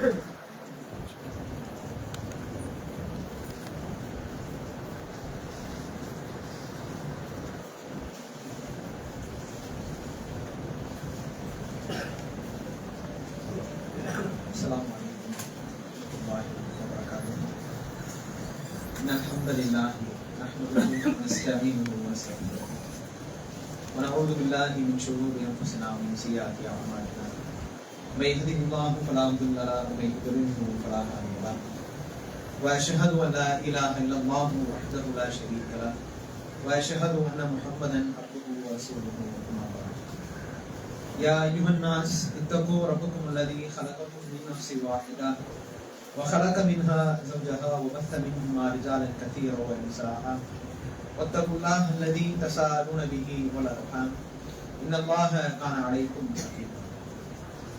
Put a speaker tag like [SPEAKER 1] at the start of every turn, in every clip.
[SPEAKER 1] السلام عليكم ورحمة الله وبركاته. إن الحمد لله نحمده ونستعينه ونستغفره ونعوذ بالله من شرور أنفسنا ومن سيئات أعمالنا. من يهده الله فلا مضل له ومن يضلله فلا هادي له وأشهد أن لا إله إلا الله وحده لا شريك له وأشهد أن محمدا عبده ورسوله أما بعد. يا أيها الناس اتقوا ربكم الذي خلقكم من نفس واحدة وخلق منها زوجها وبث منهما رجالا كثيرا ونساء. واتقوا الله الذي تساءلون به والأرحام إن الله كان عليكم رقيبا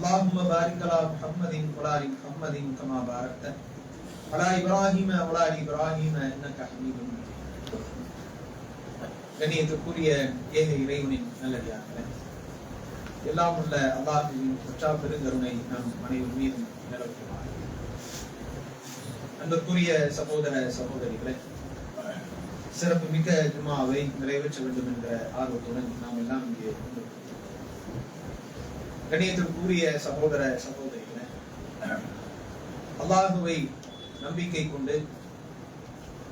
[SPEAKER 1] اللهم بارك على محمد وعلى ال محمد كما باركت على ابراهيم وعلى ال ابراهيم انك حميد مجيد கண்ணியத்துக்குரிய ஏக இறைவனின் நல்லடியார்களே எல்லாம் உள்ள அல்லாஹுவின் பற்றா பெருங்கருணை நம் அனைவர் மீதும் நிலவுகிறார் அன்புக்குரிய சகோதர சகோதரிகளே சிறப்பு மிக்க ஜுமாவை நிறைவேற்ற வேண்டும் என்ற ஆர்வத்துடன் நாம் எல்லாம் இங்கே கணியத்திற்குரிய சகோதர சகோதரிகளே அல்லாஹுவை நம்பிக்கை கொண்டு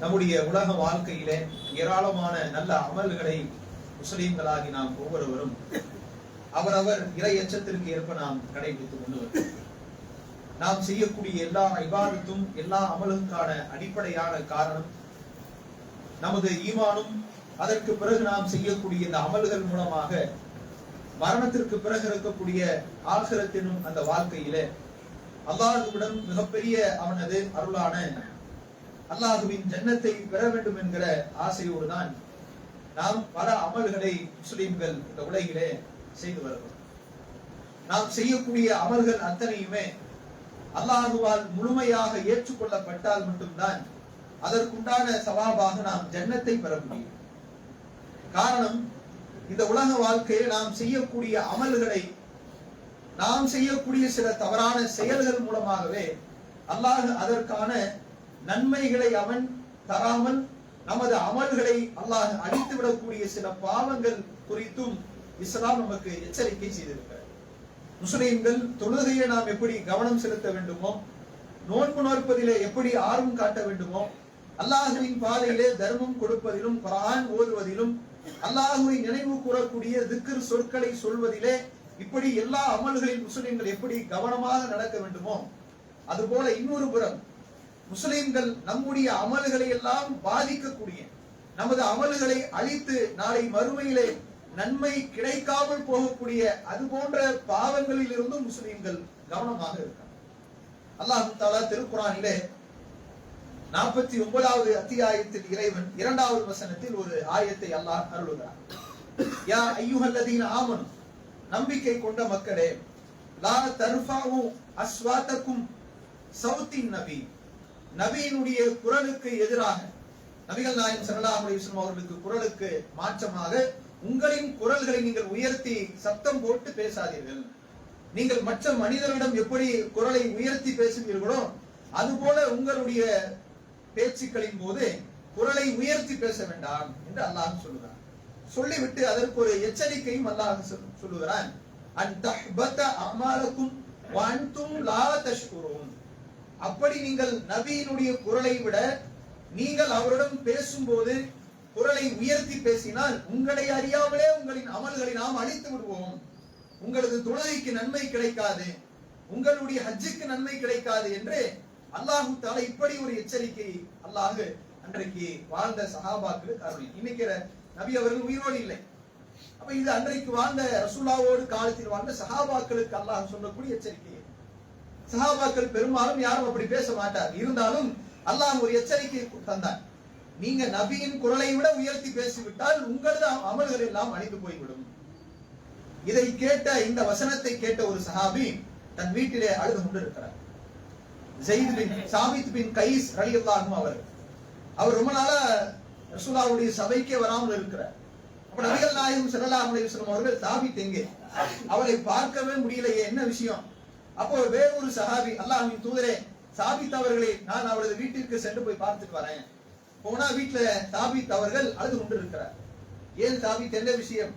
[SPEAKER 1] நம்முடைய உலக வாழ்க்கையிலே ஏராளமான நல்ல அமல்களை முஸ்லீம்களாகி நாம் ஒவ்வொருவரும் அவரவர் இறை எச்சத்திற்கு ஏற்ப நாம் கடைபிடித்துக் கொண்டு வருகிறோம். நாம் செய்யக்கூடிய எல்லா இபாதத்தும் எல்லா அமலுக்கான அடிப்படையான காரணம் நமது ஈமானும் அதற்கு பிறகு நாம் செய்யக்கூடிய இந்த அமல்கள் மூலமாக மரணத்திற்கு பிறகு இருக்கக்கூடிய ஆசிரத்தினும் அந்த வாழ்க்கையிலே அல்லாஹுவிடம் மிகப்பெரிய அவனது அருளான அல்லாஹுவின் ஜன்னத்தை பெற வேண்டும் என்கிற ஆசையோடு தான் நாம் பல அமல்களை முஸ்லிம்கள் இந்த உலகிலே செய்து வருகிறோம். நாம் செய்யக்கூடிய அமல்கள் அத்தனையுமே அல்லாஹுவால் முழுமையாக ஏற்றுக்கொள்ளப்பட்டால் மட்டும்தான் அதற்குண்டான சவாபாக நாம் ஜன்னத்தை பெற முடியும். காரணம் இந்த உலக வாழ்க்கையில் நாம் செய்யக்கூடிய அமல்களை நாம் செய்யக்கூடிய சில தவறான செயல்கள் மூலமாகவே அல்லாஹ் அதற்கான நன்மைகளை அவன் தராமல் நமது அமல்களை அல்லாஹ் அழித்து விடக்கூடிய சில பாவங்கள் குறித்தும் இஸ்லாம் நமக்கு எச்சரிக்கை செய்திருக்கிறது. முஸ்லிம்கள் தொழுகையை நாம் எப்படி கவனம் செலுத்த வேண்டுமோ நோன்பு நோற்பதிலே எப்படி ஆர்வம் காட்ட வேண்டுமோ அல்லாஹுவின் பாதையிலே தர்மம் கொடுப்பதிலும் குரான் ஓதுவதிலும் அல்லாஹுவை நினைவு கூறக்கூடிய திக்ர் சொற்களை சொல்வதிலே இப்படி எல்லா அமல்களின் முஸ்லிம்கள் எப்படி கவனமாக நடக்க வேண்டுமோ அதுபோல இன்னொரு புறம் முஸ்லிம்கள் நம்முடைய அமல்களை எல்லாம் பாதிக்கக்கூடிய நமது அமல்களை அழித்து நாளை மறுமையிலே நன்மை கிடைக்காமல் போகக்கூடிய அது போன்ற பாவங்களில் இருந்தும் முஸ்லிம்கள் கவனமாக இருக்காங்க. அல்லாஹு தாலா திருக்குறானிலே நாற்பத்தி ஒன்பதாவது அத்தியாயத்தில் இறைவன் இரண்டாவது வசனத்தில் ஒரு ஆயத்தை அல்லாஹ் அருளுகிறார் யா ஐயுஹல்லதீன ஆமனு நம்பிக்கை கொண்ட மக்களே லா தர்ஃபாவும் அஸ்வாத்தக்கும் சவுத்தின் நபி. நபியினுடைய குரலுக்கு எதிராக நபிகள் நாயன் சரலா அலைஹி அவர்களுக்கு குரலுக்கு மாற்றமாக உங்களின் குரல்களை நீங்கள் உயர்த்தி சத்தம் போட்டு பேசாதீர்கள். நீங்கள் மற்ற மனிதர்களிடம் எப்படி குரலை உயர்த்தி பேசுவீர்களோ அதுபோல உங்களுடைய பேச்சுக்களின் போது குரலை உயர்த்தி பேச வேண்டாம் என்று அல்லாஹ் சொல்லுகிறான். சொல்லிவிட்டு அதற்கு ஒரு எச்சரிக்கையும் அல்லாஹ் சொல்லுகிறான். அப்படி நீங்கள் நபியினுடைய குரலை விட நீங்கள் அவரிடம் பேசும்போது குரலை உயர்த்தி பேசினால் உங்களை அறியாமலே உங்களின் அமல்களை நாம் அழித்து விடுவோம். உங்களது துணைக்கு நன்மை கிடைக்காது. உங்களுடைய ஹஜ்ஜுக்கு நன்மை கிடைக்காது என்று அல்லாஹு தாலா இப்படி ஒரு எச்சரிக்கை அல்லாஹு அன்றைக்கு வாழ்ந்த சஹாபாக்களுக்கு அருள் இன்னைக்கு நபி அவர்கள் உயிரோடு இல்லை. அப்ப இது அன்றைக்கு வாழ்ந்த ரசூலாவோடு காலத்தில் வாழ்ந்த சஹாபாக்களுக்கு அல்லாஹ் சொல்லக்கூடிய எச்சரிக்கை. சஹாபாக்கள் பெரும்பாலும் யாரும் அப்படி பேச மாட்டார் இருந்தாலும் அல்லாஹ் ஒரு எச்சரிக்கை தந்தார் நீங்க நபியின் குரலை விட உயர்த்தி பேசிவிட்டால் உங்களது அமல்கள் எல்லாம் அழிந்து போய்விடும். இதை கேட்ட இந்த வசனத்தை கேட்ட ஒரு சஹாபி தன் வீட்டிலே அழுது கொண்டிருக்கிறார். ஜெயித் பின் சாபித் பின் கைஸ் ரலியல்லாஹு அவர் அவர் ரொம்ப நாளா ரசூலாவுடைய சபைக்கே வராமல் இருக்கிறார். அப்ப நபிகள் நாயகம் ஸல்லல்லாஹு அலைஹி அவர்கள் சாபித் எங்கே? அவரை பார்க்கவே முடியலையே என்ன விஷயம்? அப்போ வேறொரு சஹாபி அல்லாஹின் தூதரே சாபித் அவர்களை நான் அவரது வீட்டிற்கு சென்று போய் பார்த்துட்டு வரேன். போனா வீட்டுல சாபித் அவர்கள் அழுது கொண்டிருக்கிறார். ஏன் சாபித் என்ன விஷயம்?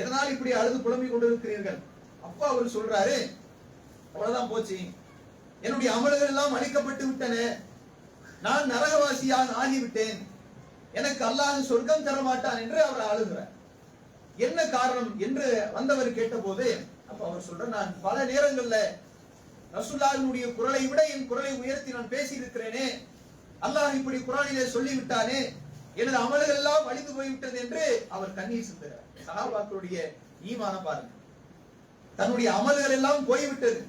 [SPEAKER 1] எதனால் இப்படி அழுது புலம்பிக் கொண்டிருக்கிறீர்கள்? அப்பா அவர் சொல்றாரு அவ்வளவுதான் போச்சு. என்னுடைய அமல்கள் எல்லாம் அழிக்கப்பட்டு விட்டன. நான் நரகவாசியாக ஆகிவிட்டேன். எனக்கு அல்லாஹ் சொர்க்கம் தர மாட்டான் என்று அவர் அழுகிறார் என்ன காரணம் என்று வந்தவர் கேட்டபோது அப்ப அவர் சொல்ற நான் பல நேரங்கள்ல ரசுல்லாவினுடைய குரலை விட என் குரலை உயர்த்தி நான் பேசி இருக்கிறேனே அல்லாஹ் இப்படி குரானிலே சொல்லிவிட்டானே. எனது அமல்கள் எல்லாம் அழிந்து போய்விட்டது என்று அவர் கண்ணீர் சிந்துகிறார். சகாபாக்களுடைய ஈமான பாருங்க. தன்னுடைய அமல்கள் எல்லாம் போய்விட்டது.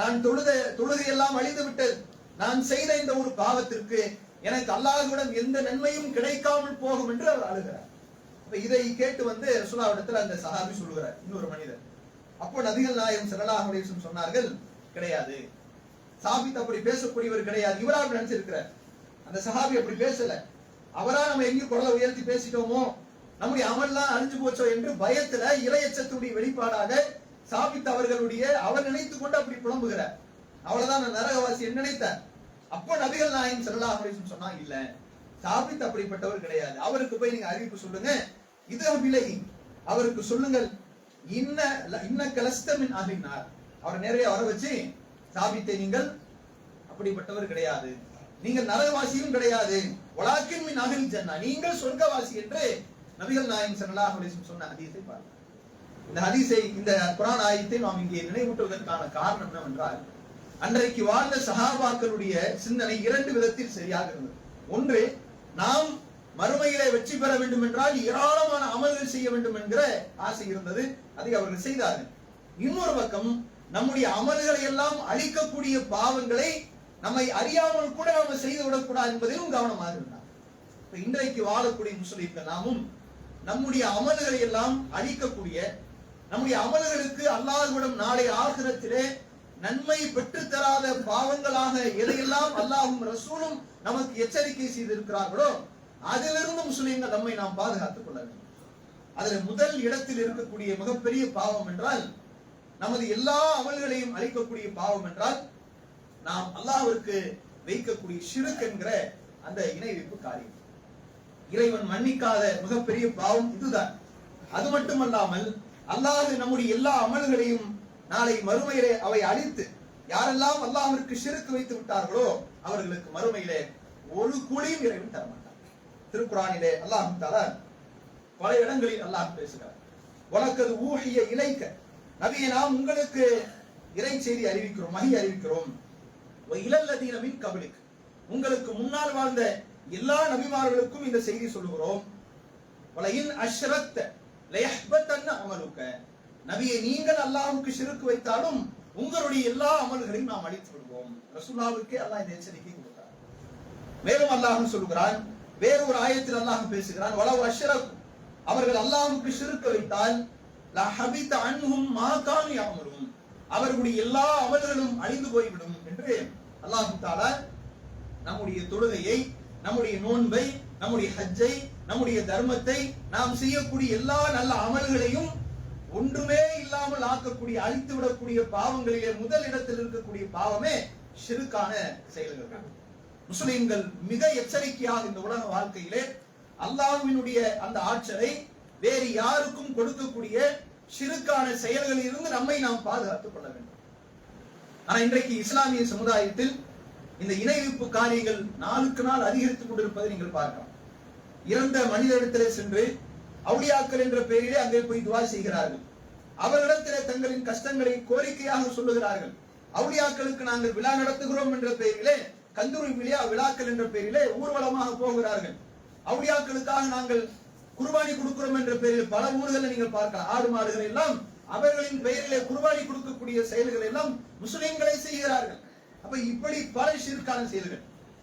[SPEAKER 1] நான் தொழுத தொழுகை எல்லாம் அழிந்து விட்டது நான் செய்த இந்த ஒரு பாவத்திற்கு எனக்கு அல்லாஹ்விடம் எந்த நன்மையும் கிடைக்காமல் போகும் என்று அவர் அழுகிறார். இதை கேட்டு வந்து ரசுலாவிடத்தில் அந்த சஹாபி சொல்லுகிறார். இன்னொரு மனிதர் அப்போ நபிகள் நாயகம் ஸல்லல்லாஹு சொன்னார்கள் கிடையாது. சாபித் அப்படி பேசக்கூடியவர் கிடையாது. இவரா நினைச்சிருக்கிறார். அந்த சஹாபி அப்படி பேசல. அவரா நம்ம எங்கேயும் குரலை உயர்த்தி பேசிட்டோமோ? நம்முடைய அமல்லாம் அழிஞ்சு போச்சோ என்று பயத்துல இரையச்சத்துடைய வெளிப்பாடாக சாபித் அவர்களுடைய அவர் நினைத்துக் கொண்டு அப்படி புலம்புகிறார் அவ்வளவுதான் நரகவாசி என்ன நினைத்தார் அப்போ நபிகள் நாயகம் செல்லா அப்படின்னு சொன்னா இல்ல சாபித் அப்படிப்பட்டவர் கிடையாது. அவருக்கு போய் நீங்க அறிவிப்பு சொல்லுங்க. இது விலை. அவருக்கு சொல்லுங்கள். இன்ன இன்ன கலஸ்தமின் அப்படின்னார் அவர் நிறைய வர வச்சு சாபித்தை நீங்கள் அப்படிப்பட்டவர் கிடையாது. நீங்கள் நரகவாசியும் கிடையாது. வளாக்கின் மின் அகில் ஜன்னா. நீங்கள் சொர்க்கவாசி என்று நபிகள் நாயகம் செல்லா அப்படின்னு சொன்ன அதிகத்தை பாருங்கள் இந்த ஹதீஸை இந்த குரான் ஆயத்தை நாம் இங்கே நினைவூட்டுவதற்கான காரணம் என்னவென்றால் அன்றைக்கு வாழ்ந்த சகாபாக்களுடைய சிந்தனை இரண்டு விதத்தில் சரியாக இருந்தது. ஒன்று நாம் மறுமையிலே வெற்றி பெற வேண்டும் என்றால் ஏராளமான அமல்கள் செய்ய வேண்டும் என்கிற ஆசை இருந்தது. அதை அவர்கள் செய்தார்கள். இன்னொரு பக்கம் நம்முடைய அமல்களை எல்லாம் அழிக்கக்கூடிய பாவங்களை நம்மை அறியாமல் கூட நாம செய்து விடக்கூடாது என்பதிலும் கவனமாக இருந்தார். இன்றைக்கு வாழக்கூடிய முஸ்லிம்கள் நாமும் நம்முடைய அமல்களை எல்லாம் அழிக்கக்கூடிய நம்முடைய அமல்களுக்கு அல்லாஹ்விடம் நாளை ஆகிரத்திலே நன்மை பெற்றுத்தராத பாவங்களாக எதையெல்லாம் அல்லாஹும் ரசூலும் நமக்கு எச்சரிக்கை செய்திருக்கிறார்களோ அதிலிருந்து முஸ்லிம்கள் நம்மை நாம் பாதுகாத்துக் கொள்ள வேண்டும். அதில் முதல் இடத்தில் இருக்கக்கூடிய மிகப்பெரிய பாவம் என்றால் நமது எல்லா அமல்களையும் அளிக்கக்கூடிய பாவம் என்றால் நாம் அல்லாஹிற்கு வைக்கக்கூடிய சிறுக் என்கிற அந்த இணை வைப்பு காரியம். இறைவன் மன்னிக்காத மிகப்பெரிய பாவம் இதுதான். அது மட்டுமல்லாமல் அல்லாது நம்முடைய எல்லா அமல்களையும் நாளை மறுமையிலே அவை அழித்து யாரெல்லாம் அல்லாஹ்விற்கு சிறுத்து வைத்து விட்டார்களோ அவர்களுக்கு மறுமையிலே ஒரு கூலியும் இறைவன் தரமாட்டார் திருக்குறானிலே அல்லாஹ் தாலா பல இடங்களில் அல்லாஹ் பேசுகிறார். உனக்கது ஊழிய இலைக்க. நபியை நாம் உங்களுக்கு இறை செய்தி அறிவிக்கிறோம் மகி அறிவிக்கிறோம். இளல்லதீனமின் மின் உங்களுக்கு முன்னால் வாழ்ந்த எல்லா நபிமார்களுக்கும் இந்த செய்தி சொல்லுகிறோம். வலையின் அஷ்ரத்த அமலுக்க. நபியை நீங்கள் அல்லாஹ்வுக்கு சிறுக்கு வைத்தாலும் உங்களுடைய எல்லா அமல்களையும் நாம் அழித்து விடுவோம். ரசுல்லாவுக்கே அல்லாஹ் இந்த எச்சரிக்கை கொடுத்தார். மேலும் அல்லாஹும் சொல்லுகிறான் வேறு ஒரு ஆயத்தில் அல்லாஹ் பேசுகிறான் வளவு அஷ்ரக் அவர்கள் அல்லாஹுக்கு சிறுக்க வைத்தால் லஹபித அன்ஹும் மா கானு அவர்களுடைய எல்லா அமல்களும் அழிந்து போய்விடும் என்று அல்லாஹ் தாலா நம்முடைய தொழுகையை நம்முடைய நோன்பை நம்முடைய ஹஜ்ஜை நம்முடைய தர்மத்தை நாம் செய்யக்கூடிய எல்லா நல்ல அமல்களையும் ஒன்றுமே இல்லாமல் ஆக்கக்கூடிய அழித்து விடக்கூடிய பாவங்களிலே முதல் இடத்தில் இருக்கக்கூடிய பாவமே சிறுக்கான செயல்கள் முஸ்லிம்கள் மிக எச்சரிக்கையாக இந்த உலக வாழ்க்கையிலே அல்லாஹுவினுடைய அந்த ஆற்றலை வேறு யாருக்கும் கொடுக்கக்கூடிய சிறுக்கான செயல்களில் இருந்து நம்மை நாம் பாதுகாத்துக் கொள்ள வேண்டும். ஆனா இன்றைக்கு இஸ்லாமிய சமுதாயத்தில் இந்த இணைவிப்பு காரியங்கள் நாளுக்கு நாள் அதிகரித்துக் கொண்டிருப்பதை நீங்கள் பார்க்கலாம். இறந்த மனிதனிடத்திலே சென்று அவுளியாக்கள் என்ற பெயரிலே அங்கே போய் துவா செய்கிறார்கள். அவர்களிடத்திலே தங்களின் கஷ்டங்களை கோரிக்கையாக சொல்லுகிறார்கள். அவுளியாக்களுக்கு நாங்கள் விழா நடத்துகிறோம் என்ற பெயரிலே கந்தூரி விழா விழாக்கள் என்ற பெயரிலே ஊர்வலமாக போகிறார்கள். அவுளியாக்களுக்காக நாங்கள் குர்பானி கொடுக்கிறோம் என்ற பெயரில் பல ஊர்களில் நீங்கள் பார்க்கலாம். ஆடு மாடுகள் எல்லாம் அவர்களின் பெயரிலே குர்பானி கொடுக்கக்கூடிய செயல்கள் எல்லாம் முஸ்லிம்களை செய்கிறார்கள். அப்ப இப்படி பல ஷிர்கான செயல்கள்.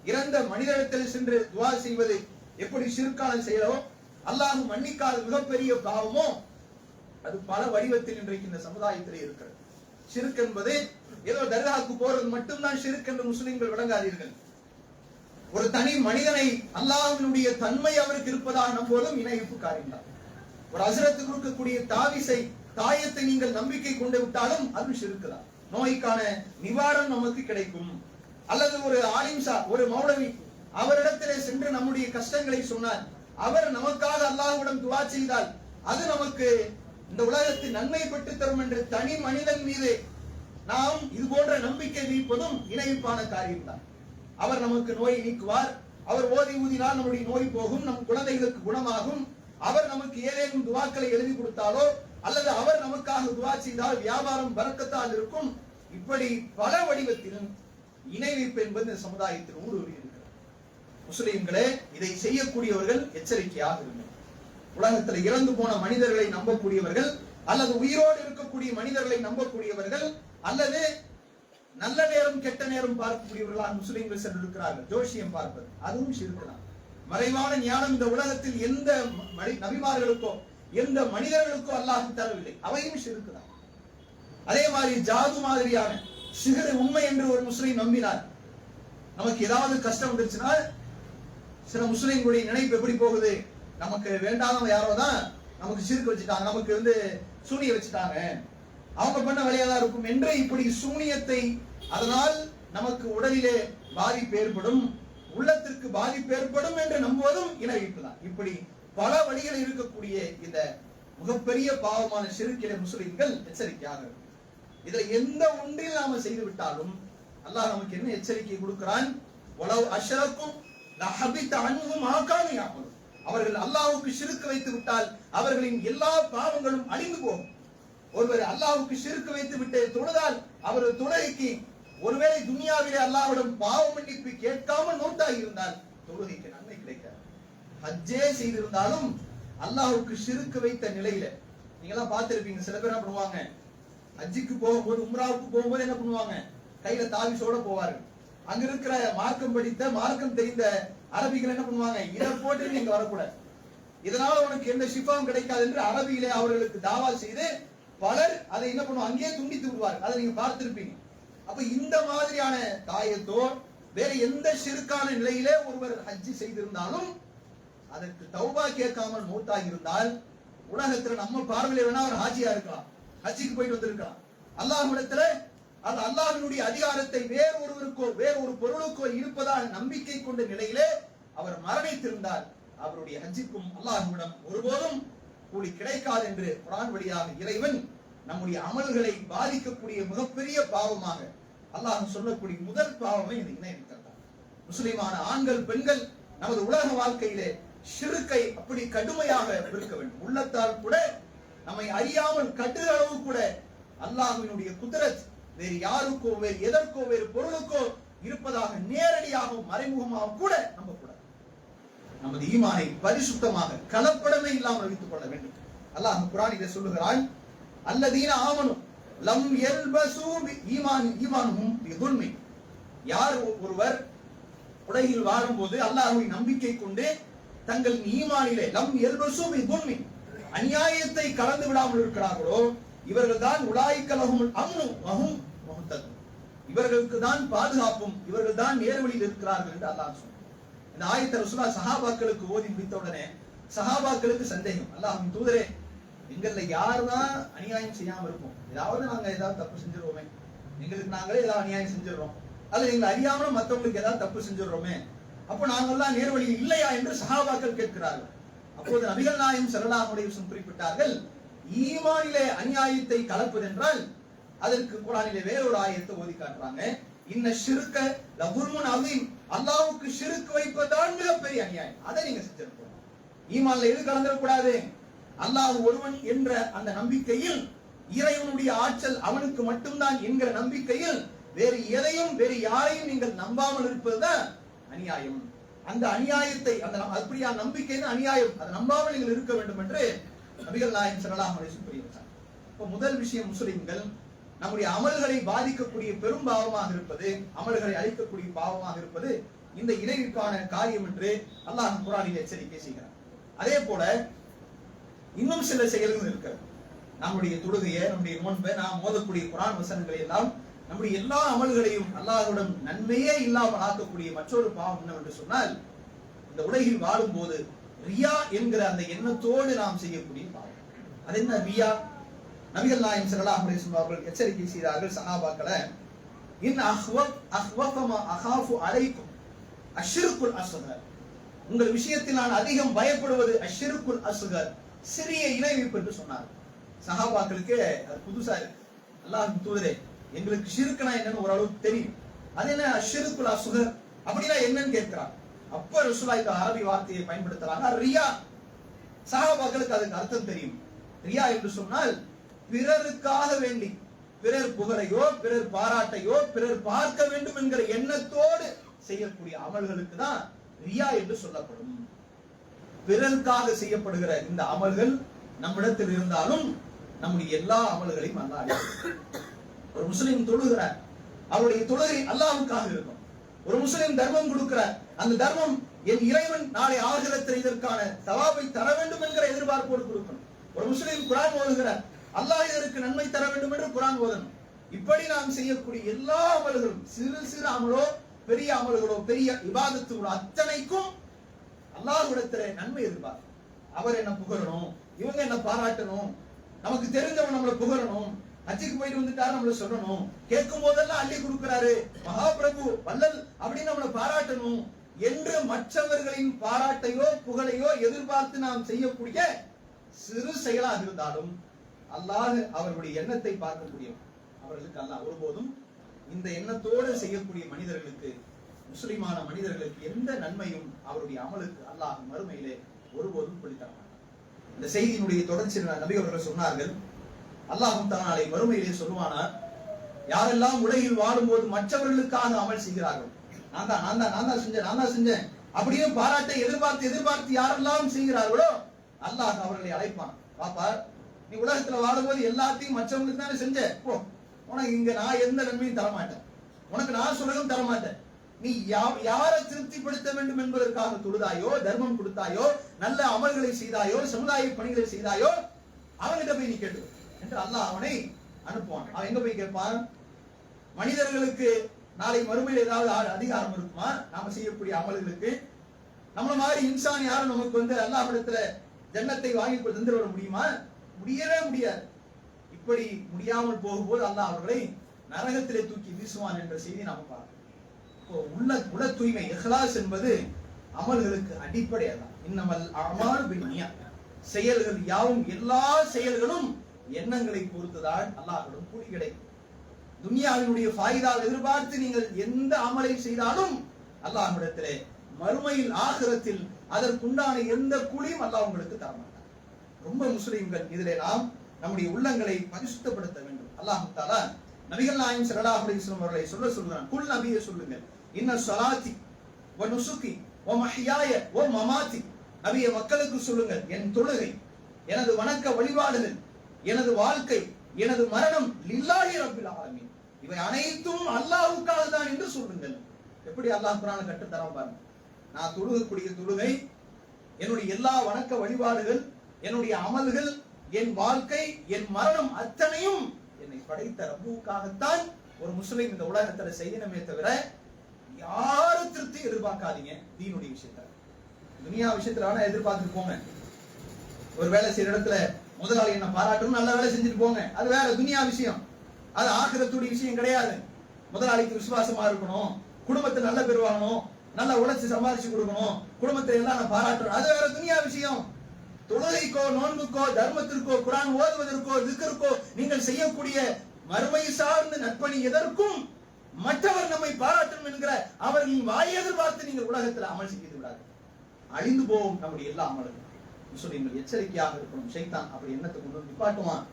[SPEAKER 1] இறந்த மனிதனிடத்தில் சென்று துவா செய்வது எப்படி சிறுக்கான செயலோ அல்லாஹ் மன்னிக்காத மிகப்பெரிய பாவமோ அது பல வடிவத்தில் இன்றைக்கு இந்த சமுதாயத்திலே இருக்கிறது. ஷிர்க் என்பது ஏதோ தர்காவுக்கு போறது மட்டும்தான் ஷிர்க் என்று முஸ்லிம்கள் விளங்காதீர்கள். ஒரு தனி மனிதனை அல்லாஹினுடைய தன்மை அவருக்கு இருப்பதாக நம்புவதும் இணைப்பு காரியம்தான். ஒரு அசுரத்துக்கு இருக்கக்கூடிய தாவிசை தாயத்தை நீங்கள் நம்பிக்கை கொண்டு விட்டாலும் அது சிறுக்குதான் நோய்க்கான நிவாரணம் நமக்கு கிடைக்கும். அல்லது ஒரு ஆலிம்சா ஒரு மௌடவி அவரிடத்திலே சென்று நம்முடைய கஷ்டங்களை சொன்னார். அவர் நமக்காக அல்லாஹ்விடம் துவா செய்தால் அது நமக்கு இந்த உலகத்தில் நன்மை பெற்று தரும் என்று தனி மனிதன் மீது நாம் இது போன்ற நம்பிக்கை வைப்பதும் இணைப்பான காரியம்தான். அவர் நமக்கு நோயை நீக்குவார். அவர் ஓதி ஊதினால் நம்முடைய நோய் போகும் நம் குழந்தைகளுக்கு குணமாகும். அவர் நமக்கு ஏதேனும் துவாக்களை எழுதி கொடுத்தாலோ அல்லது அவர் நமக்காக துவா செய்தால் வியாபாரம் பறக்கத்தால் இருக்கும். இப்படி பல வடிவத்திலும் இணை வைப்பு என்பது இந்த சமுதாயத்தில் முஸ்லிம்களே இதை செய்யக்கூடியவர்கள் எச்சரிக்கையாக இருங்கள். உலகத்தில் இறந்து போன மனிதர்களை நம்பக்கூடியவர்கள் அல்லது உயிரோடு இருக்கக்கூடிய மனிதர்களை நம்பக்கூடியவர்கள் அல்லது நல்ல நேரம் கெட்ட நேரம் பார்க்கக்கூடியவர்களாக முஸ்லிம்கள் சென்று இருக்கிறார்கள் ஜோஷியம் பார்ப்பது. அதுவும் சிறுக்கலாம் மறைவான ஞானம் இந்த உலகத்தில் எந்த மனி- நபிமார்களுக்கோ எந்த மனிதர்களுக்கோ அல்லாஹ் தரவில்லை. அவையும் சிறுக்குதான் அதே மாதிரி ஜாது மாதிரியான சிகரு உண்மை என்று ஒரு முஸ்லீம் நம்பினார். நமக்கு ஏதாவது கஷ்டம் வந்துருச்சுன்னா சில முஸ்லீம்களுடைய நினைப்பு எப்படி போகுது? நமக்கு வேண்டாதவங்க யாரோ தான் நமக்கு சிறுக்கு வச்சுட்டாங்க நமக்கு வந்து சூனிய வச்சுட்டாங்க. அவங்க பண்ண வேலையா தான் இருக்கும். என்று இப்படி சூனியத்தை அதனால் நமக்கு உடலிலே பாதிப்பு ஏற்படும் உள்ளத்திற்கு பாதிப்பு ஏற்படும் என்று நம்புவதும் இணைப்பு தான். இப்படி பல வழிகளில் இருக்கக்கூடிய இந்த மிகப்பெரிய பாவமான சிறுக்கிட முஸ்லிம்கள் எச்சரிக்கையாக இருக்கும். இதுல எந்த ஒன்றில் நாம செய்து விட்டாலும் அல்லாஹ் நமக்கு என்ன எச்சரிக்கை கொடுக்கிறான்? உலவு அஷரக்கும் அன்பும் ஆக்காமி அவர்கள் அல்லாவுக்கு சிறுக்கு வைத்து விட்டால் அவர்களின் எல்லா பாவங்களும் அழிந்து போகும். ஒருவர் அல்லாவுக்கு சிறுக்கு வைத்து விட்டு தொழுதால் அவரது தொழுகைக்கு ஒருவேளை துனியாவிலே அல்லாவிடம் பாவ மன்னிப்பு கேட்காமல் நோட்டாகி இருந்தால் தொழுகைக்கு நன்மை கிடைக்காது. ஹஜ்ஜே செய்திருந்தாலும் அல்லாஹுக்கு சிறுக்கு வைத்த நிலையில நீங்க எல்லாம் பார்த்திருப்பீங்க சில பேர் என்ன பண்ணுவாங்க? ஹஜ்ஜுக்கு போகும்போது உம்ராவுக்கு போகும்போது என்ன பண்ணுவாங்க? கையில தாவிசோட போவார்கள். அங்க இருக்கிற மார்க்கம் படித்த மார்க்கம் தெரிந்த அரபிகள் என்ன பண்ணுவாங்க? இதை போட்டு நீங்க வரக்கூடாது. இதனால உனக்கு எந்த ஷிஃபாவும் கிடைக்காது என்று அரபியிலே அவர்களுக்கு தாவா செய்து பலர் அதை என்ன பண்ணுவாங்க? அங்கேயே துண்டித்து விடுவார் அதை நீங்க பார்த்திருப்பீங்க. அப்ப இந்த மாதிரியான தாயத்தோ வேற எந்த சிறுக்கான நிலையிலே ஒருவர் ஹஜ்ஜி செய்திருந்தாலும் அதற்கு தௌபா கேட்காமல் மூத்தாகி இருந்தால் உலகத்துல நம்ம பார்வையில வேணா ஒரு ஹாஜியா இருக்கலாம். ஹஜ்ஜிக்கு போயிட்டு வந்திருக்கலாம். அல்லாஹ்விடத்துல அது அல்லாஹினுடைய அதிகாரத்தை வேறு ஒருவருக்கோ வேறு ஒரு பொருளுக்கோ இருப்பதால் நம்பிக்கை கொண்ட நிலையிலே அவர் மரணித்திருந்தார். அவருடைய ஹஜ்ஜிக்கும் அல்லாஹ்விடம் ஒருபோதும் கூலி கிடைக்காது என்று குரான் வழியாக இறைவன் நம்முடைய அமல்களை பாதிக்கக்கூடிய மிகப்பெரிய பாவமாக அல்லாஹ் சொல்லக்கூடிய முதல் பாவமே இந்த இணை முஸ்லிமான ஆண்கள் பெண்கள் நமது உலக வாழ்க்கையிலே சிறுக்கை அப்படி கடுமையாக இருக்க வேண்டும். உள்ளத்தால் கூட நம்மை அறியாமல் கட்டுகிற அளவு கூட அல்லாஹினுடைய குதிரத் வேறு யாருக்கோ வேறு எதற்கோ வேறு பொருளுக்கோ இருப்பதாக நேரடியாகவும் மறைமுகமாகவும் கூட நம்பக்கூடாது. நமது ஈமானை பரிசுத்தமாக கலப்படமே இல்லாமல் வைத்துக் கொள்ள வேண்டும். அல்லாஹ் குரானிலே சொல்லுகிறான் அல்லதீன ஆமனும் லம் எல்பசு ஈமான் ஈமானும் துல்மை யார் ஒருவர் உலகில் வாழும்போது அல்லாஹ்வை நம்பிக்கை கொண்டு தங்கள் ஈமானிலே லம் எல்பசு துல்மை அநியாயத்தை கலந்து விடாமல் இருக்கிறார்களோ இவர்கள் தான் உலாய்க்கலகும் அம்னு அகும் முகத்ததும் இவர்களுக்கு தான் பாதுகாப்பும் இவர்கள் தான் நேர்வழியில் இருக்கிறார்கள் என்று அல்லாஹ் சொன்னார் இந்த ஆயத்த ரசூலா சஹாபாக்களுக்கு ஓதி முடித்த உடனே சஹாபாக்களுக்கு சந்தேகம். அல்லாஹின் தூதரே எங்கள்ல யாருதான் அநியாயம் செய்யாம இருப்போம். ஏதாவது நாங்க ஏதாவது தப்பு செஞ்சிருவோமே. எங்களுக்கு நாங்களே ஏதாவது அநியாயம் செஞ்சிடறோம். அல்லது எங்களை அறியாம மத்தவங்களுக்கு ஏதாவது தப்பு செஞ்சிடறோமே. அப்போ நாங்கள்லாம் நேர்வழி இல்லையா என்று சஹாபாக்கள் கேட்கிறார்கள். அப்போது நபிகள் நாயம் சரலாமுடைய குறிப்பிட்டார்கள் ஈமானிலே அநியாயத்தை கலப்பதென்றால் அதற்கு குரானிலே வேறொரு ஆயத்தை ஓதி காட்டுறாங்க. இன்ன சிறுக்க லபுல்முன் அலீம் அல்லாவுக்கு சிறுக்கு வைப்பதுதான் மிகப்பெரிய அநியாயம். அதை நீங்க செஞ்சிருக்கணும் ஈமான்ல எது கலந்துடக்கூடாது அல்லாஹ் ஒருவன் என்ற அந்த நம்பிக்கையில் இறைவனுடைய ஆற்றல் அவனுக்கு மட்டும்தான் என்கிற நம்பிக்கையில் வேறு எதையும் வேறு யாரையும் நீங்கள் நம்பாமல் இருப்பதுதான் அநியாயம். அந்த அநியாயத்தை அந்த அப்படியா நம்பிக்கை அநியாயம். அதை நம்பாமல் நீங்கள் இருக்க வேண்டும் என்று நபிகள் நாயகம் ஸல்லல்லாஹு அலைஹி வஸல்லம் இப்போ முதல் விஷயம் முஸ்லிம்கள் நம்முடைய அமல்களை பாதிக்கக்கூடிய பெரும் பாவமாக இருப்பது அமல்களை அழிக்கக்கூடிய பாவமாக இருப்பது இந்த இணைவிற்கான காரியம் என்று அல்லாஹ் குரானில் எச்சரிக்கை செய்கிறார். அதே போல இன்னும் சில செயல்கள் இருக்கிறது. நம்முடைய தொழுகையை நம்முடைய நோன்பை நாம் மோதக்கூடிய குரான் வசனங்களை எல்லாம் நம்முடைய எல்லா அமல்களையும் அல்லாஹுடன் நன்மையே இல்லாமல் ஆக்கக்கூடிய மற்றொரு பாவம் என்னவென்று சொன்னால் இந்த உலகில் வாழும்போது ரியா என்கிற அந்த எண்ணத்தோடு நாம் செய்யக்கூடிய பாவம். அது என்ன ரியா? நபிகள் நாயம் ஸல்லல்லாஹு அலைஹி அவர்கள் எச்சரிக்கை செய்தார்கள் சஹாபாக்களை இன் அஹ்வப் அஹ்வஃபமா அஹாஃபு அலைக்கும் அஷ்ருக்குல் அசுகர் உங்கள் விஷயத்தில் நான் அதிகம் பயப்படுவது அஷ்ருக்குல் அசுகர் சிறிய இணைவிப்பு என்று சொன்னார் சஹாபாக்களுக்கு அது புதுசா இருக்கு. அல்லாஹ் தூதரே எங்களுக்கு ஷிருக்குனா என்னன்னு ஓரளவுக்கு தெரியும். அது என்ன? அஷ்ருக்குல் அசுகர் அப்படின்னா என்னன்னு கேட்கிறான். அப்ப ருசுலா இந்த அரபி வார்த்தையை பயன்படுத்துறாங்க. ரியா. சகாபாக்களுக்கு அதுக்கு அர்த்தம் தெரியும். ரியா என்று சொன்னால் பிறருக்காக வேண்டி. பிறர் புகழையோ பிறர் பாராட்டையோ பிறர் பார்க்க வேண்டும் என்கிற எண்ணத்தோடு செய்யக்கூடிய அமல்களுக்கு தான் ரியா என்று சொல்லப்படும். பிறருக்காக செய்யப்படுகிற இந்த அமல்கள் நம்மிடத்தில் இருந்தாலும் நம்முடைய எல்லா அமல்களையும் அல்லா ஒரு முஸ்லீம் தொழுகிறார். அவருடைய தொழுகை அல்லாவுக்காக இருக்கும். ஒரு முஸ்லிம் தர்மம் கொடுக்கிற அந்த தர்மம் என் இறைவன் நாளை ஆகிரத்தில் இதற்கான தவாபை தர வேண்டும் என்கிற எதிர்பார்ப்போடு கொடுக்கணும். ஒரு முஸ்லிம் குரான் ஓதுகிறார் அல்லாஹ் இதற்கு நன்மை தர வேண்டும் என்று குரான் ஓதணும். இப்படி நாம் செய்யக்கூடிய எல்லா அமல்களும் சிறு சிறு அமலோ பெரிய அமல்களோ பெரிய விவாதத்துகளோ அத்தனைக்கும் அல்லாஹ்விடத்துல நன்மை எதிர்பார்க்கும். அவர் என்ன புகழணும் இவங்க என்ன பாராட்டணும் நமக்கு தெரிஞ்சவன் நம்மளை புகழணும் ஹஜ்ஜுக்கு போயிட்டு வந்துட்டாரு நம்மள சொல்லணும். கேட்கும் போதெல்லாம் அள்ளி கொடுக்கிறாரு. மகாபிரபு வல்லல் அப்படின்னு நம்மளை பாராட்டணும் என்று மற்றவர்களின் பாராட்டையோ புகழையோ எதிர்பார்த்து நாம் செய்யக்கூடிய சிறு செயலாக இருந்தாலும் அல்லாஹ் அவர்களுடைய எண்ணத்தை பார்க்கக்கூடிய அவர்களுக்கு அல்லாஹ் ஒருபோதும் இந்த எண்ணத்தோடு செய்யக்கூடிய மனிதர்களுக்கு முஸ்லிமான மனிதர்களுக்கு எந்த நன்மையும் அவருடைய அமலுக்கு அல்லாஹ் மறுமையிலே ஒருபோதும் சொல்லித்தர மாட்டான் இந்த செய்தியினுடைய தொடர்ச்சி நபி அவர்கள் சொன்னார்கள். அல்லாஹும் தன்னாலை மறுமையிலே சொல்லுவானார் யாரெல்லாம் உலகில் வாழும்போது மற்றவர்களுக்காக அமல் செய்கிறார்கள் நான் தான் நான் தான் நான் தான் செஞ்சேன் நான் தான் செஞ்சேன் அப்படியே பாராட்டை எதிர்பார்த்து எதிர்பார்த்து யாரெல்லாம் செய்கிறார்களோ அல்லாஹ் அவர்களை அழைப்பான். பாப்பா நீ உலகத்துல வாழும்போது எல்லாத்தையும் மற்றவங்களுக்கு தானே செஞ்ச? போ உனக்கு இங்க நான் எந்த நன்மையும் தரமாட்டேன். உனக்கு நான் சொல்லவும் தரமாட்டேன். நீ யா- யாரை திருப்திப்படுத்த வேண்டும் என்பதற்காக தொழுதாயோ தர்மம் கொடுத்தாயோ நல்ல அமல்களை செய்தாயோ சமுதாய பணிகளை செய்தாயோ அவங்கிட்ட போய் நீ கேட்டு என்று அல்லாஹ் அவனை அனுப்புவான். அவன் எங்க போய் கேட்பான்? மனிதர்களுக்கு நாளை மறுமையில் ஏதாவது அதிகாரம் இருக்குமா? நாம செய்யக்கூடிய அமல்களுக்கு. நம்மள மாதிரி இன்சான் யாரும் நமக்கு வந்து அல்லாஹிடத்துல ஜன்னத்தை வாங்கி தந்து வர முடியுமா? முடியவே முடியாது. இப்படி முடியாமல் போகும்போது அல்லாஹ் அவர்களை நரகத்திலே தூக்கி வீசுவான் என்ற செய்தி நாம பார்க்கிறோம் உள்ள உல தூய்மை இஹ்லாஸ் என்பது அமல்களுக்கு அடிப்படை அதான் இன்னமல் அமல் செயல்கள் யாவும் எல்லா செயல்களும் எண்ணங்களை பொறுத்துதான் அல்லாஹ்விடம் கூலி கிடைக்கும். துனியாவினுடைய ஃபாயிதாவை எதிர்பார்த்து நீங்கள் எந்த அமலை செய்தாலும் அல்லாஹ்விடத்திலே மறுமையில் ஆகிரத்தில் அதற்குண்டான எந்த கூலியும் அல்லாஹ் உங்களுக்கு தர மாட்டார் ரொம்ப முஸ்லிம்கள் இதிலே நாம் நம்முடைய உள்ளங்களை பரிசுத்தப்படுத்த வேண்டும். அல்லாஹ் தாலா நபிகள் நாயம் ஸல்லல்லாஹு அலைஹி அவர்களை சொல்ல சொல்கிறான். குல் நபியை சொல்லுங்கள். இன்ன சலாத்தி வ நுசுக்கி வ மஹியாய வ மமாத்தி. நபியை மக்களுக்கு சொல்லுங்கள். என் தொழுகை எனது வணக்க வழிபாடுகள் எனது வாழ்க்கை எனது மரணம் லில்லாஹி ரப்பில் ஆலமீன். இவை அனைத்தும் அல்லாஹ்வுக்காக தான் என்று சொல்லுங்கள். எப்படி அல்லாஹ் குர்ஆனை கட்டுத்தரம் தரான் பாருங்க. நான் தொழுகக்கூடிய தொழுகை என்னுடைய எல்லா வணக்க வழிபாடுகள் என்னுடைய அமல்கள் என் வாழ்க்கை என் மரணம் அத்தனையும் என்னை படைத்த ரப்புவுக்காகத்தான் ஒரு முஸ்லிம் இந்த உலகத்துல செய்யணுமே தவிர யாரு திருப்தி எதிர்பார்க்காதீங்க. தீனுடைய விஷயத்துல. துனியா விஷயத்துல வேணா எதிர்பார்த்துட்டு போங்க. ஒரு வேலை செய்யற இடத்துல முதலாளி என்ன பாராட்டணும் நல்ல வேலை செஞ்சுட்டு போங்க. அது வேற துனியா விஷயம். அது ஆக்கிரத்துடைய விஷயம் கிடையாது. முதலாளிக்கு விசுவாசமா இருக்கணும். குடும்பத்தை நல்ல பேர் வாங்கணும். நல்லா உழைச்சு சம்பாதிச்சு கொடுக்கணும். குடும்பத்தை எல்லாம் நான் பாராட்டணும் அது வேற துனியா விஷயம். தொழுகைக்கோ நோன்புக்கோ தர்மத்திற்கோ குரான் ஓதுவதற்கோ திக்கருக்கோ நீங்கள் செய்யக்கூடிய மறுமை சார்ந்த நற்பணி எதற்கும் மற்றவர் நம்மை பாராட்டணும் என்கிற அவர்களின் வாய் எதிர்பார்த்து நீங்கள் உலகத்தில் அமல் செய்து விடாது அழிந்து போகும் நம்முடைய எல்லா அமலும் முஸ்லிம்கள் எச்சரிக்கையாக இருக்கணும். சைத்தான் அப்படி எண்ணத்தை கொண்டு நிப்பாட்டுவான்.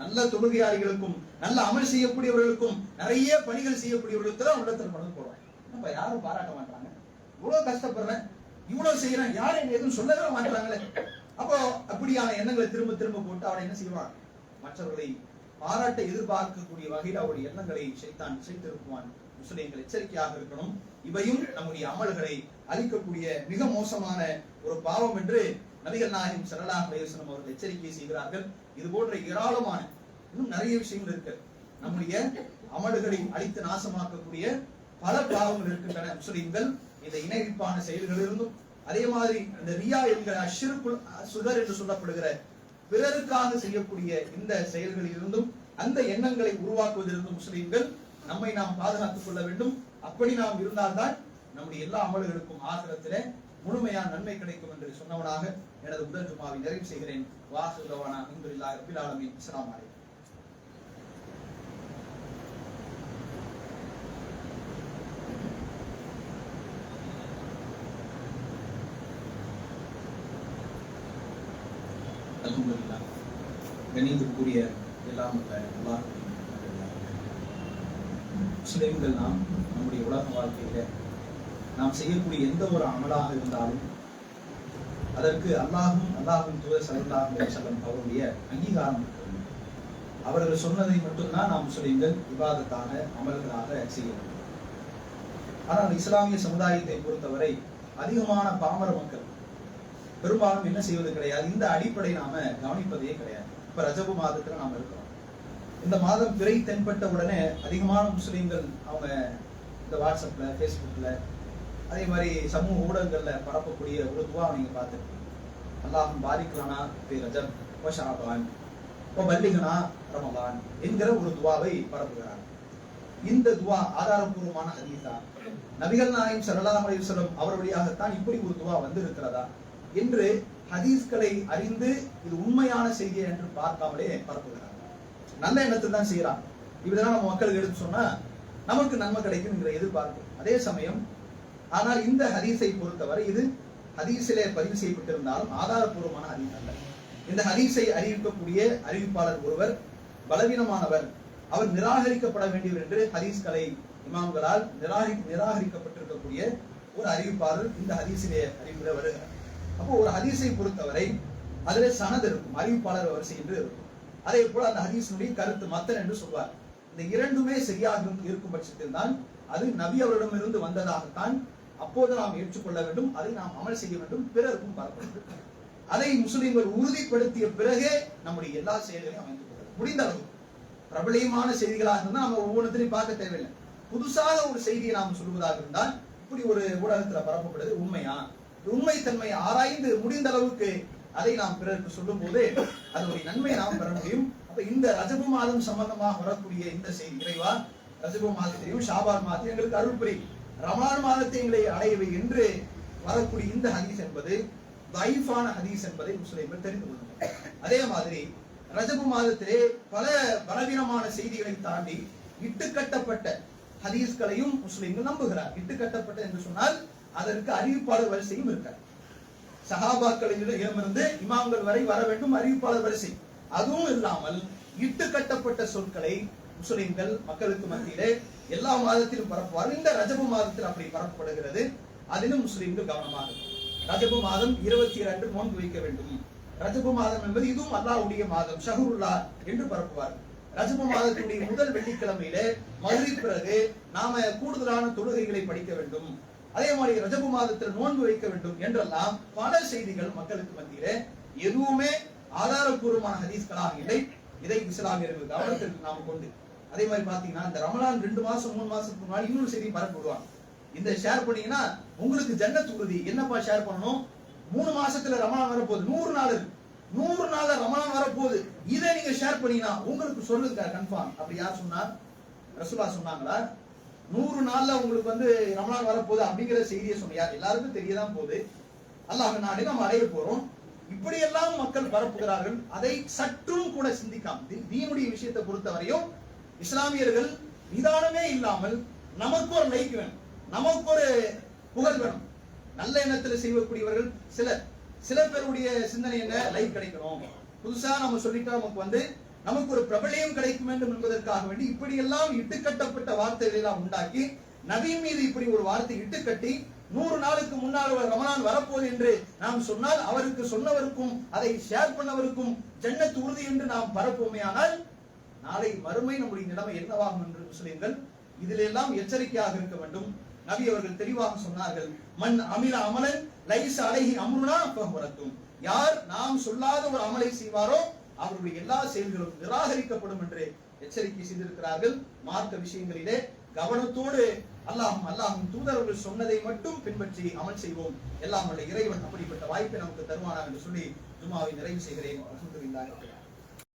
[SPEAKER 1] நல்ல தொழுகையாளிகளுக்கும் நல்ல அமல் செய்யக்கூடியவர்களுக்கும் நிறைய பணிகள் செய்யக்கூடியவர்களுக்கு தான் உள்ளத்தில் மனது போடுவாங்க நம்ம யாரும் பாராட்ட மாட்டாங்க. இவ்வளவு கஷ்டப்படுறேன். இவ்வளவு செய்யறேன் யாரும் என்ன எதுவும் சொல்லவே மாட்டாங்களே. அப்போ அப்படியான எண்ணங்களை திரும்ப திரும்ப போட்டு அவனை என்ன செய்வான்? மற்றவர்களை பாராட்ட எதிர்பார்க்கக்கூடிய வகையில் அவருடைய எண்ணங்களை ஷைத்தான் திசை முஸ்லீம்கள் முஸ்லிம்கள் எச்சரிக்கையாக இருக்கணும். இவையும் நம்முடைய அமல்களை அழிக்கக்கூடிய மிக மோசமான ஒரு பாவம் என்று நபிகள் நாயகம் சரலா பிரயோசனம் அவர்கள் எச்சரிக்கை செய்கிறார்கள். இது போன்ற ஏராளமான இன்னும் நிறைய விஷயங்கள் இருக்கு. நம்முடைய அமல்களை அழித்து நாசமாக்கக்கூடிய பல பாவங்கள் இருக்கின்றன. முஸ்லிம்கள் இந்த இணைவிப்பான செயல்களிலிருந்தும் அதே மாதிரி இந்த ரியா என்கிற அஷிருக்குள் சுகர் என்று சொல்லப்படுகிற பிறருக்காக செய்யக்கூடிய இந்த செயல்களில் இருந்தும் அந்த எண்ணங்களை உருவாக்குவதிலிருந்தும் முஸ்லிம்கள் நம்மை நாம் பாதுகாத்துக் கொள்ள வேண்டும். அப்படி நாம் இருந்தால்தான் நம்முடைய எல்லா அமல்களுக்கும் ஆசிரத்திலே முழுமையான நன்மை கிடைக்கும் என்று சொன்னவனாக எனது உடல் ஜுமாவை நிறைவு செய்கிறேன். வாசுலவானா அல்ஹம்துலில்லாஹி ரப்பில் இஸ்லாம் அஸ்ஸலாமு அலைக்கும். அல்ஹம்துலில்லாஹ். கணிதத்துக்குரிய எல்லாம் நாம் நம்முடைய உலக வாழ்க்கையில நாம் செய்யக்கூடிய எந்த ஒரு அமலாக இருந்தாலும் அதற்கு அல்லாஹும் அல்லாஹும் தூதர் ஸல்லல்லாஹு செல்லம் அவருடைய அங்கீகாரம் இருக்க அவர்கள் சொன்னதை மட்டும்தான் நாம் முஸ்லிம்கள் விவாதத்தாக அமல்களாக செய்ய வேண்டும் ஆனால் இஸ்லாமிய சமுதாயத்தை பொறுத்தவரை அதிகமான பாமர மக்கள் பெரும்பாலும் என்ன செய்வது கிடையாது. இந்த அடிப்படை நாம கவனிப்பதே கிடையாது. இப்ப ரஜபு மாதத்துல நாம இருக்கிறோம். இந்த மாதம் பிறை தென்பட்ட உடனே அதிகமான முஸ்லிம்கள் அவங்க இந்த வாட்ஸ்அப்ல ஃபேஸ்புக்ல அதே மாதிரி சமூக ஊடகங்கள்ல பரப்பக்கூடிய ஒரு துவா நீங்க பார்த்துருக்கீங்க அல்லாஹும் பாரிக்கலானா பி ரஜப் ஓ ஷாபான் ஓ பல்லிகனா ரமலான் என்கிற ஒரு துவாவை பரப்புகிறார் இந்த துவா ஆதாரபூர்வமான ஹதீஸா? நபிகள் நாயம் ஸல்லல்லாஹு அலைஹி வஸல்லம் அவர் வழியாகத்தான் இப்படி ஒரு துவா வந்து இருக்கிறதா என்று ஹதீஸ்களை அறிந்து இது உண்மையான செய்தி என்று பார்க்காமலே பரப்புகிறார் நல்ல எண்ணத்தில் தான் செய்யறான் இப்படிதான் நம்ம மக்களுக்கு எடுத்து சொன்னா நமக்கு நன்மை கிடைக்கும் என்கிற எதிர்பார்ப்பு. அதே சமயம் ஆனால் இந்த ஹதீஸை பொறுத்தவரை இது ஹதீஸிலே பதிவு செய்யப்பட்டிருந்தாலும் ஆதாரபூர்வமான ஹதீஸ் அல்ல. இந்த ஹதீஸை அறிவிக்கக்கூடிய அறிவிப்பாளர் ஒருவர் பலவீனமானவர் அவர் நிராகரிக்கப்பட வேண்டியவர் என்று ஹதீஸ்களை இமாம்களால் நிராகரி நிராகரிக்கப்பட்டிருக்கக்கூடிய ஒரு அறிவிப்பாளர் இந்த ஹதீஸிலே அறிவிப்பிட வருகிறார். அப்போ ஒரு ஹதீஸை பொறுத்தவரை அதிலே சனது இருக்கும் அறிவிப்பாளர் வரிசை என்று இருக்கும். அதே போல அந்த ஹதீஸினுடைய கருத்து மத்தன் என்று சொல்வார். இந்த இரண்டுமே சரியாக இருக்கும் பட்சத்தில் தான் அது நபி அவரிடமிருந்து வந்ததாகத்தான் அப்போது நாம் ஏற்றுக்கொள்ள வேண்டும் அதை நாம் அமல் செய்ய வேண்டும் பிறருக்கும் பரப்ப வேண்டும். அதை முஸ்லிம்கள் உறுதிப்படுத்திய பிறகே நம்முடைய எல்லா செயல்களையும் அமைந்து கொள்ளும் முடிந்த அளவு. பிரபலியமான செய்திகளாக இருந்தால் நம்ம ஒவ்வொன்றத்திலையும் பார்க்க தேவையில்லை. புதுசாக ஒரு செய்தியை நாம் சொல்வதாக இருந்தால் இப்படி ஒரு ஊடகத்துல பரப்பப்படுது உண்மையா? உண்மைத்தன்மையை ஆராய்ந்து முடிந்த அளவுக்கு அதை நாம் பிறருக்கு சொல்லும் போது அதனுடைய நன்மையை நாம் பெற முடியும். அப்ப இந்த ரஜபு மாதம் சம்பந்தமாக வரக்கூடிய இந்த செய்தி இறைவா ரஜபு மாதத்திலையும் ஷாபார் மாதத்தையும் எங்களுக்கு அருள்புரி. ரமலான் மாதத்தை எங்களை அடையவை என்று வரக்கூடிய இந்த ஹதீஸ் என்பது தைஃபான ஹதீஸ் என்பதை முஸ்லிம்கள் தெரிந்து கொள்ளுங்கள். அதே மாதிரி ரஜபு மாதத்திலே பல பலவீனமான செய்திகளை தாண்டி இட்டுக்கட்டப்பட்ட ஹதீஸ்களையும் முஸ்லிம்கள் நம்புகிறார். இட்டுக்கட்டப்பட்ட என்று சொன்னால் அதற்கு அறிவிப்பாளர் வரிசையும் இருக்கார் சகாபாக்களிடமிருந்து இமாம்கள் வரை வர வேண்டும் அறிவிப்பாளர் வரிசை. அதுவும் இல்லாமல் இட்டு கட்டப்பட்ட சொற்களை முஸ்லிம்கள் மக்களுக்கு மத்தியிலே எல்லா மாதத்திலும் பரப்புவார் இந்த ரஜபு மாதத்தில் அப்படி பரப்பப்படுகிறது. அதிலும் முஸ்லீம்கள் கவனமாக இருக்கும். ரஜபு மாதம் இருபத்தி இரண்டு நோன்பு வைக்க வேண்டும். ரஜபு மாதம் என்பது இதுவும் அல்லாவுடைய மாதம் ஷஹருல்லா என்று பரப்புவார் ரஜபு மாதத்தினுடைய முதல் வெள்ளிக்கிழமையிலே மதுரை பிறகு நாம கூடுதலான தொழுகைகளை படிக்க வேண்டும். அதே மாதிரி ரஜபு மாதத்தில் நோன்பு வைக்க வேண்டும் என்றெல்லாம் பல செய்திகள் மக்களுக்கு மத்தியிலே எதுவுமே ஆதாரபூர்வமான ஹதீஸ்களாக இல்லை. இதை இஸ்லாமியர்கள் கவனத்திற்கு நாம் கொண்டு அதே மாதிரி பாத்தீங்கன்னா இந்த ரமலான் ரெண்டு மாசம் மூணு மாசத்துக்கு முன்னாடி இன்னொரு செய்தி பரப்பி விடுவாங்க. இந்த ஷேர் பண்ணீங்கன்னா உங்களுக்கு ஜன்னத் உறுதி என்னப்பா ஷேர் பண்ணணும்? மூணு மாசத்துல ரமலான் வரப்போகுது. நூறு நாள். இருக்கு நூறு நாள்ல ரமலான் வரப்போகுது. இதை நீங்க ஷேர் பண்ணீங்கன்னா உங்களுக்கு சொல்லுங்க கன்ஃபார்ம் அப்படி யார் சொன்னார் ரசுலா சொன்னாங்களா? நூறு நாள்ல உங்களுக்கு வந்து ரமலான் வரப்போகுது அப்படிங்கிற செய்தியை சொன்னியா எல்லாருக்கும் தெரியதான் போகுது. அல்லாஹ் நாளை நம்ம அடைய போறோம். இப்படியெல்லாம் மக்கள் பரப்புகிறார்கள். அதை சற்றும் கூட சிந்திக்காம தீனுடைய விஷயத்தை பொறுத்தவரையும் இஸ்லாமியர்கள் நிதானமே இல்லாமல் நமக்கு ஒரு லைக் வேணும். நமக்கு ஒரு புகழ் வேணும். நல்ல எண்ணத்தில் செய்யக்கூடியவர்கள் சிலர். சில பேருடைய சிந்தனை என்ன? லைக் கிடைக்கணும். புதுசா நம்ம சொல்லிட்டா நமக்கு வந்து நமக்கு ஒரு பிரபலியம் கிடைக்க வேண்டும் என்பதற்காக வேண்டி இப்படியெல்லாம் இட்டுக்கட்டப்பட்ட வார்த்தைகளை எல்லாம் உண்டாக்கி நபி மீது இப்படி ஒரு வார்த்தை இட்டுக்கட்டி நூறு நாளுக்கு முன்னால் ரமணான் வரப்போது என்று நாம் சொன்னால் அவருக்கு சொன்னவருக்கும் அதை ஷேர் பண்ணவருக்கும் ஜன்னத் உறுதி என்று நாம் பரப்புவோமே ஆனால் நாளை மறுமை நம்முடைய நிலைமை என்னவாகும் என்று முஸ்லிம்கள் இதிலெல்லாம் எச்சரிக்கையாக இருக்க வேண்டும். நபி அவர்கள் தெளிவாக சொன்னார்கள் மண் அமில அமலன் லைஸ் அழகி அம்ருனா யார் நாம் சொல்லாத ஒரு அமலை செய்வாரோ அவருடைய எல்லா செயல்களும் நிராகரிக்கப்படும் என்று எச்சரிக்கை செய்திருக்கிறார்கள். மார்க்க விஷயங்களிலே கவனத்தோடு அல்லாஹும் அல்லாஹும் தூதரவர்கள் சொன்னதை மட்டும் பின்பற்றி அமல் செய்வோம். எல்லாம் உள்ள இறைவன் அப்படிப்பட்ட வாய்ப்பை நமக்கு தருவானா என்று சொல்லி ஜுமாவை நிறைவு செய்கிறேன்.